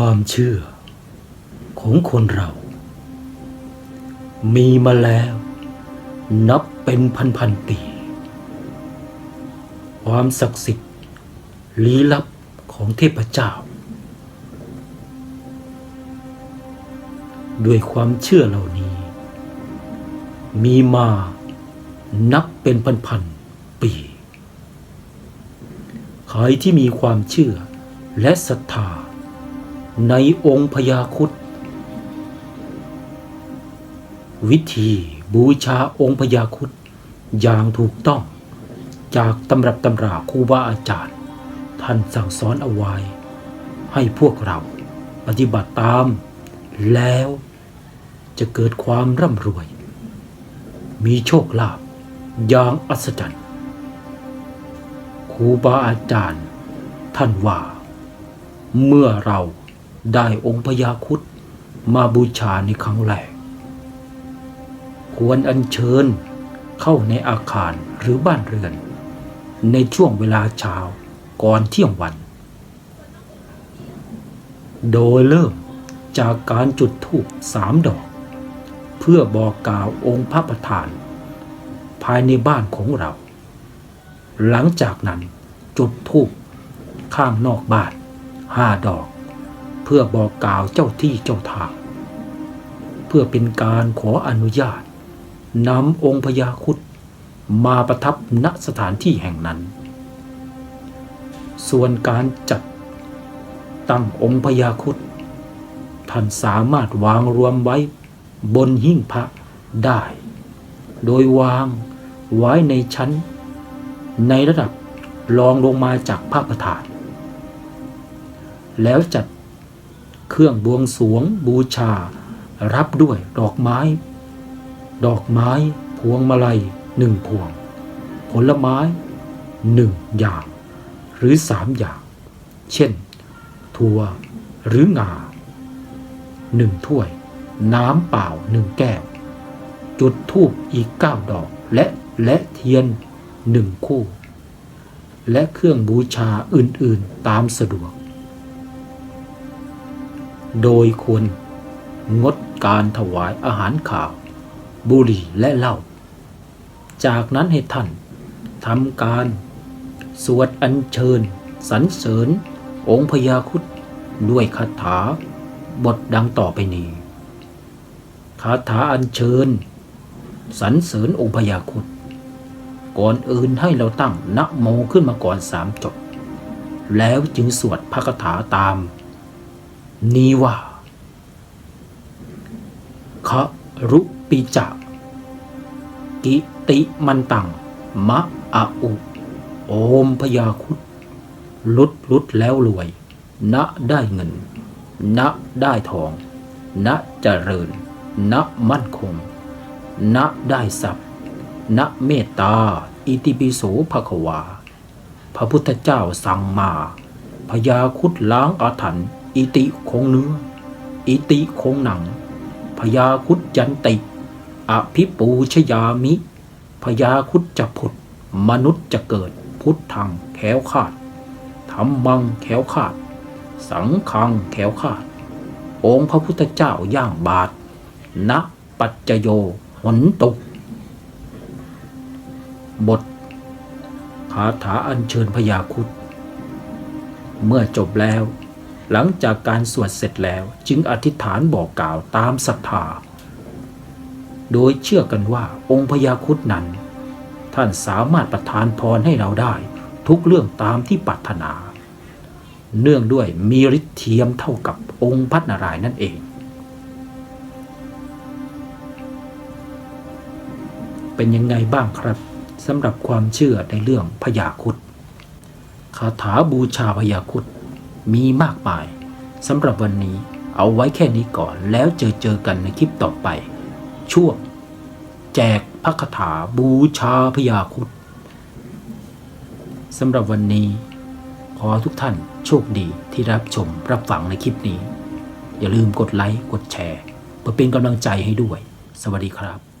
ความเชื่อของคนเรา มีมาแล้วนับเป็นพันๆปี ความศักดิ์สิทธิ์ลี้ลับของเทพเจ้า ด้วยความเชื่อเหล่านี้ มีมานับเป็นพันๆปี ใครที่มีความเชื่อและศรัทธา ในองค์พญาครุดวิธีบูชาองค์พญาครุดอย่างถูกต้อง จากตำรับตำราครูบาอาจารย์ ท่านสั่งสอนเอาไว้ ให้พวกเราปฏิบัติตาม แล้วจะเกิดความร่ำรวย มีโชคลาภอย่างอัศจรรย์ครูบาอาจารย์ ท่านว่า เมื่อเรา ได้องค์พญาคุดมาบูชาในครั้งแรก ควรอัญเชิญเข้าในอาคารหรือบ้านเรือน ในช่วงเวลาเช้าก่อนเที่ยงวัน โดยเริ่มจากการจุดธูปสามดอก เพื่อบอกกล่าวองค์พระประธาน ภายในบ้านของเรา หลังจากนั้นจุดธูปข้างนอกบ้านห้าดอก เพื่อบอกกล่าวเจ้าที่เจ้าทาง เพื่อเป็นการขออนุญาตนำองค์พญาครุดมาประทับณสถานที่แห่งนั้น ส่วนการจัดตั้งองค์พญาครุดท่านสามารถวางรวมไว้บนหิ้งพระได้ โดยวางไว้ในชั้น ในระดับรองลงมาจากพระประธาน แล้วจัด เครื่องบวงสวงบูชา รับด้วยดอกไม้ ดอกไม้ พวงมาลัยหนึ่งพวง ผลไม้หนึ่งอย่าง หรือสามอย่าง เช่น ถั่วหรืองาหนึ่งถ้วย น้ำเปล่าหนึ่งแก้ว จุดธูปอีกเก้าดอกและและเทียนหนึ่งคู่ และเครื่องบูชาอื่นๆตามสะดวก โดยควรงดการถวายอาหารขาว บุหรี่และเหล้า จากนั้นให้ท่านทำการ สวดอัญเชิญสรรเสริญ องค์พญาคุดด้วยคาถาบทดังต่อไปนี้ คาถาอัญเชิญสรรเสริญองค์พญาคุดก่อนอื่นให้เราตั้งนะโมขึ้นมาก่อนสามจบ แล้วจึงสวดพระคาถาตาม นีวาครุปิจักกิติมันตัง มะอะอุ โอมพยาคุดลุดลุดแล้วรวย ณได้เงิน ณได้ทอง ณเจริญ ณมั่นคง ณได้ทรัพย์ ณเมตตา อิติปิโสภควา พระพุทธเจ้าสั่งมาพยาคุดล้างอาถรรพ์ อิติคงเนื้อ อิติคงหนัง พยาคุดยันติอภิปูชยามิ พยาคุดจะผุด มนุษย์จะเกิด พุทธังแขวขาดธรรมังแขวขาด สังฆังแขวขาด องค์พระพุทธเจ้าย่างบาทณปัจจโยหนตุก บทคาถาอัญเชิญพยาคุดเมื่อจบแล้ว หลังจากการสวดเสร็จแล้วจึงอธิษฐานบอกกล่าวตามศรัทธา โดยเชื่อกันว่าองค์พญาครุดนั้น ท่านสามารถประทานพรให้เราได้ ทุกเรื่องตามที่ปรารถนา เนื่องด้วยมีฤทธิ์เทียมเท่ากับองค์พัฒนารายนั่นเอง เป็นยังไงบ้างครับสำหรับความเชื่อในเรื่องพญาครุดคาถาบูชาพญาครุด มีมากมายสำหรับวันนี้เอาไว้แค่นี้ก่อนแล้วเจอเจอกันในคลิปต่อไป ช่วงแจกพระคาถาบูชาพญาครุดสำหรับวันนี้ ขอทุกท่านโชคดีที่รับชมรับฟังในคลิปนี้ อย่าลืมกดไลค์กดแชร์ เพื่อเป็นกำลังใจให้ด้วย สวัสดีครับ